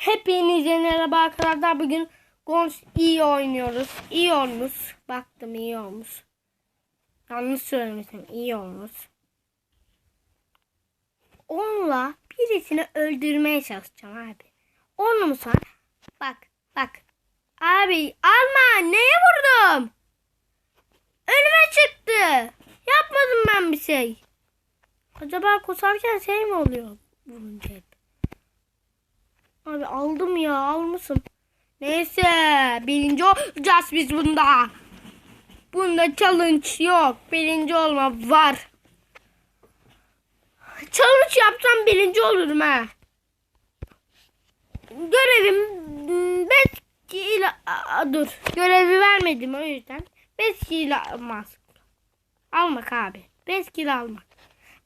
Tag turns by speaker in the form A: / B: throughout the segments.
A: Hepinize merhaba arkadaşlar. Bugün Gons iyi oynuyoruz. İyi olmuş. Baktım iyi olmuş. Yanlış söylemişim. iyi olmuş. Onunla birisini öldürmeye çalışacağım abi. Onu mu sen? Bak bak. Abi alma. Neye vurdum? Önüme çıktı. Yapmadım ben bir şey. Acaba kusarken şey mi oluyor? Vurunca. Abi aldım ya almışım. Neyse birinci olacağız biz bunda. Bunda challenge yok. Birinci olma var. Challenge yapsam birinci olurum ha. Görevim 5 kilo Aa, dur. Görevi vermedim o yüzden. 5 kilo almaz. Almak abi. 5 kilo almak.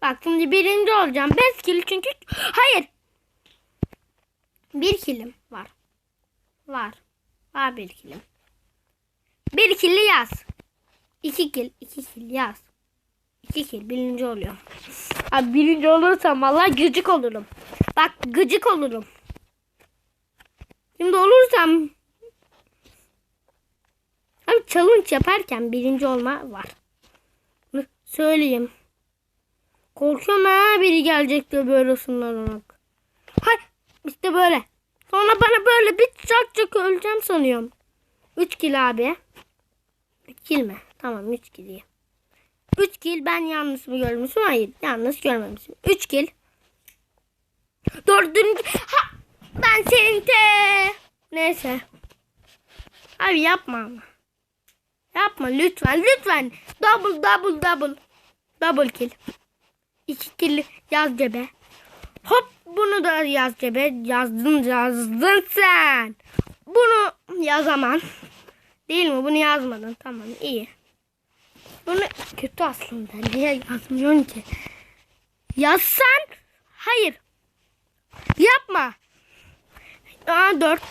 A: Bak şimdi birinci olacağım. 5 kilo çünkü hayır bir kilim var. Var. Var bir kilim. Bir kili yaz. İki kil. iki kil yaz. İki kil. Birinci oluyor. Abi birinci olursam valla gıcık olurum. Bak gıcık olurum. Şimdi olursam Abi challenge yaparken birinci olma var. Söyleyeyim. Korkuyorum ha biri gelecek de böyle ısınlanarak. İşte böyle. Sonra bana böyle bir çak çak öleceğim sanıyorum. 3 kil abi. 3 kil mi? Tamam 3 kil iyi. 3 kil ben yanlış mı görmüşüm? Hayır yanlış görmemişim. 3 kil. Dördüncü. Ha, ben senin te. Neyse. Abi yapma ama. Yapma lütfen lütfen. Double double double. Double kill. 2 kill yaz cebe. Hop bunu da yaz cebe. Yazdın yazdın sen. Bunu yazamam. Değil mi? Bunu yazmadın. Tamam iyi. Bunu kötü aslında. Niye yazmıyorsun ki? Yazsan hayır. Yapma. Aa, dört.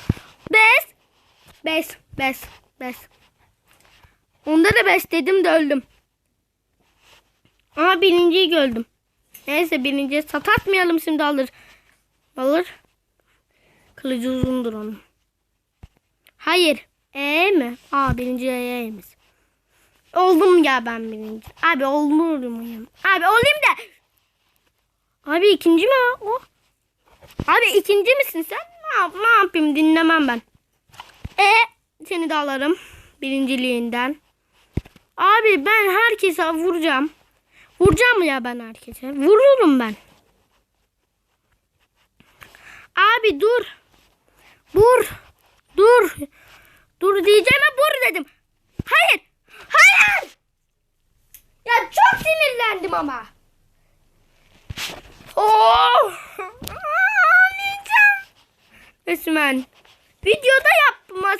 A: Beş. Beş. Beş. Beş. Onda da beş dedim de öldüm. Ama birinciyi gördüm. Neyse birinciye satatmayalım şimdi alır. Alır. Kılıcı uzundur onun. Hayır. E mi? Aa birinci E'ymiş. Oldum ya ben birinci. Abi olurum? Abi olayım da. Abi ikinci mi o? Abi ikinci misin sen? Ne, yap, ne yapayım dinlemem ben. E seni de alırım. Birinciliğinden. Abi ben herkese vuracağım. Vuracağım ya ben herkese. Vururum ben. Abi dur. Vur. Dur. Dur diyeceğime vur dedim. Hayır. Hayır. Ya çok sinirlendim ama. Oh. Ağlayacağım. Resmen. Videoda yapmaz.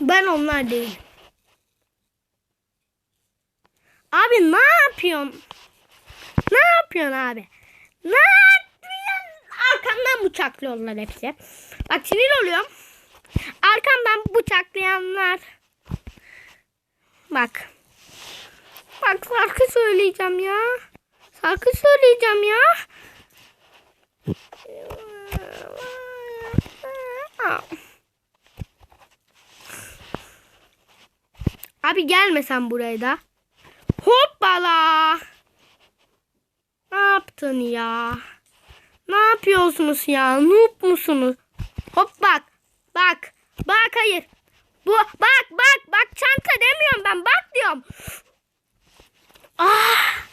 A: Ben onlar değilim. Abi ne yapıyorsun? Ne yapıyorsun abi? Ne yapıyorsun? Arkamdan bıçaklıyorlar hepsi. Bak sinir oluyorum. Arkamdan bıçaklayanlar. Bak. Bak şarkı söyleyeceğim ya. Şarkı söyleyeceğim ya. Abi gelme sen buraya da. Hoppala. Ne yaptın ya? Ne yapıyorsunuz ya? Noob musunuz? Hop bak. Bak. Bak hayır. Bu bak bak bak çanta demiyorum ben. Bak diyorum. Ah.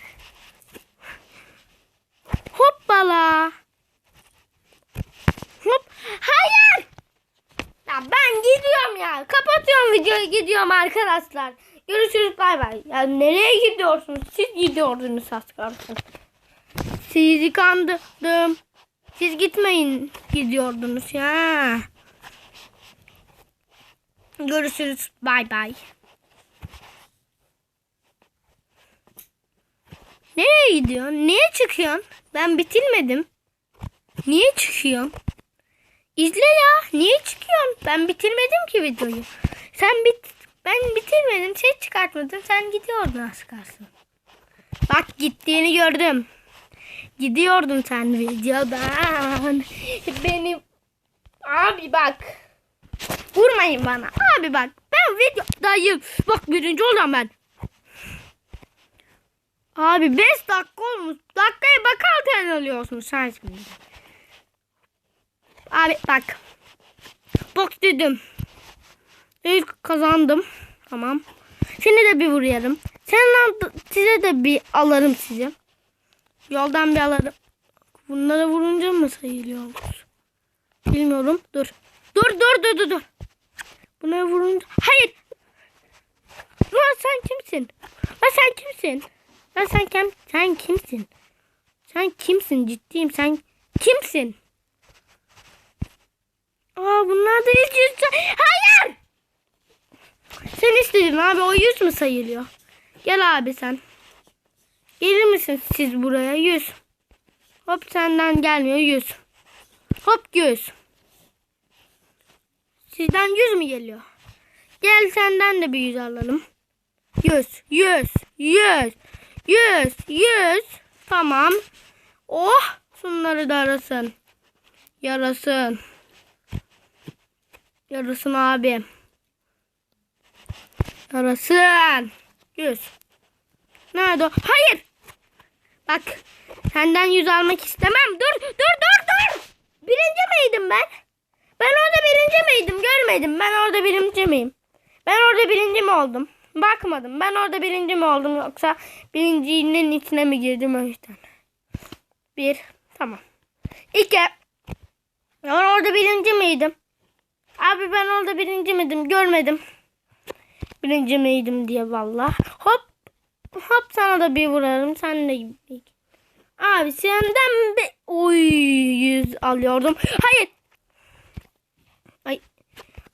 A: Hoppala. Hop. Hayır. Ya ben gidiyorum ya. Kapatıyorum videoyu gidiyorum arkadaşlar. Görüşürüz bay bay. Ya nereye gidiyorsunuz? Siz gidiyordunuz az kalsın. Sizi kandırdım. Siz gitmeyin gidiyordunuz ya. Görüşürüz bay bay. Nereye gidiyorsun? Niye çıkıyorsun? Ben bitirmedim. Niye çıkıyorsun? İzle ya. Niye çıkıyorsun? Ben bitirmedim ki videoyu. Sen bit ben bitirmedim. Ses çıkartmadın. Sen gidiyordun az kalsın. Bak gittiğini gördüm. Gidiyordun sen videodan. Beni abi bak. Vurmayın bana. Abi bak. Ben videodayım. Bak birinci olan ben. Abi 5 dakika olmuş. Dakikaya bakarken alıyorsun sen şimdi. Abi bak. Bok dedim. İlk kazandım. Tamam. Seni de bir vuruyorum. Senin size de bir alırım sizi. Yoldan bir alırım. Bunlara vurunca mı sayılıyormuş? Bilmiyorum. Dur. Dur dur dur dur dur. Buna vurunca. Hayır. Lan sen kimsin? Lan sen kimsin? Lan sen kim? Sen kimsin? Sen kimsin? Ciddiyim. Sen kimsin? Aa bunlar da hiç yüz say- Hayır! Sen istedin abi o yüz mü sayılıyor? Gel abi sen. Gelir misin siz buraya? Yüz. Hop senden gelmiyor yüz. Hop yüz. Sizden yüz mü geliyor? Gel senden de bir yüz alalım. Yüz, yüz, yüz, yüz, yüz. Tamam. Oh, şunları da arasın. Yarasın. Yarasın abi. Yarasın. Yüz. Nerede o? Hayır. Bak. Senden yüz almak istemem. Dur, dur, dur, dur. Birinci miydim ben? Ben orada birinci miydim? Görmedim. Ben orada birinci miyim? Ben orada birinci mi oldum? Bakmadım. Ben orada birinci mi oldum yoksa birincinin içine mi girdim o yüzden? Bir. Tamam. İki. Ben orada birinci miydim? Abi ben orada birinci miydim? Görmedim. Birinci miydim diye valla. Hop. Hop sana da bir vurarım. Sen de. Abi senden bir... Oy yüz alıyordum. Hayır. Ay.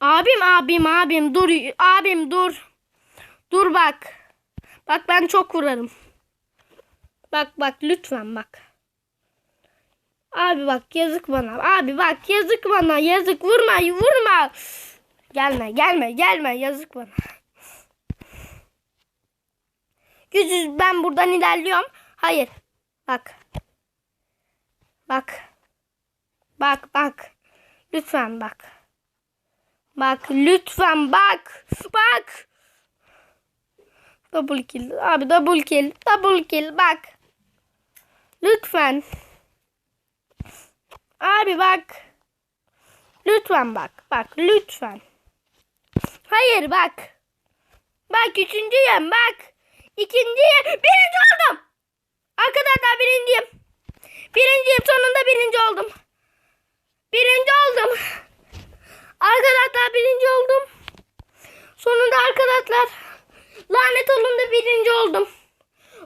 A: Abim abim abim dur. Abim dur. Dur bak. Bak ben çok vurarım. Bak bak lütfen bak. Abi bak yazık bana. Abi bak yazık bana. Yazık vurma vurma. Gelme gelme gelme yazık bana. Gücüz ben buradan ilerliyorum. Hayır. Bak. Bak. Bak bak. Lütfen bak. Bak lütfen bak. Bak. Double kill. Abi double kill. Double kill bak. Lütfen. Abi bak. Lütfen bak. Bak lütfen. Hayır bak. Bak üçüncüyüm bak. İkinciyim. Birinci oldum. Arkadaşlar birinciyim. Birinciyim. Sonunda birinci oldum. Birinci oldum. Arkadaşlar birinci oldum. Sonunda arkadaşlar. Lanet oyununda birinci oldum.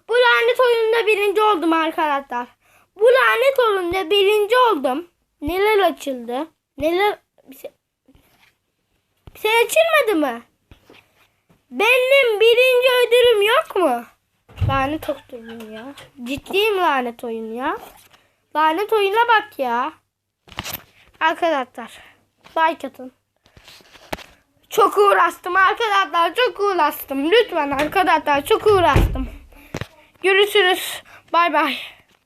A: Bu lanet oyununda birinci oldum arkadaşlar. Bu lanet oyununda birinci oldum. Neler açıldı? Neler bir şey, bir şey açılmadı mı? Benim birinci ödülüm yok mu? Lanet oyun ya. Ciddiyim lanet oyun ya. Lanet oyuna bak ya. Arkadaşlar. Like atın. Çok uğraştım arkadaşlar. Çok uğraştım. Lütfen arkadaşlar çok uğraştım. Görüşürüz. Bay bay.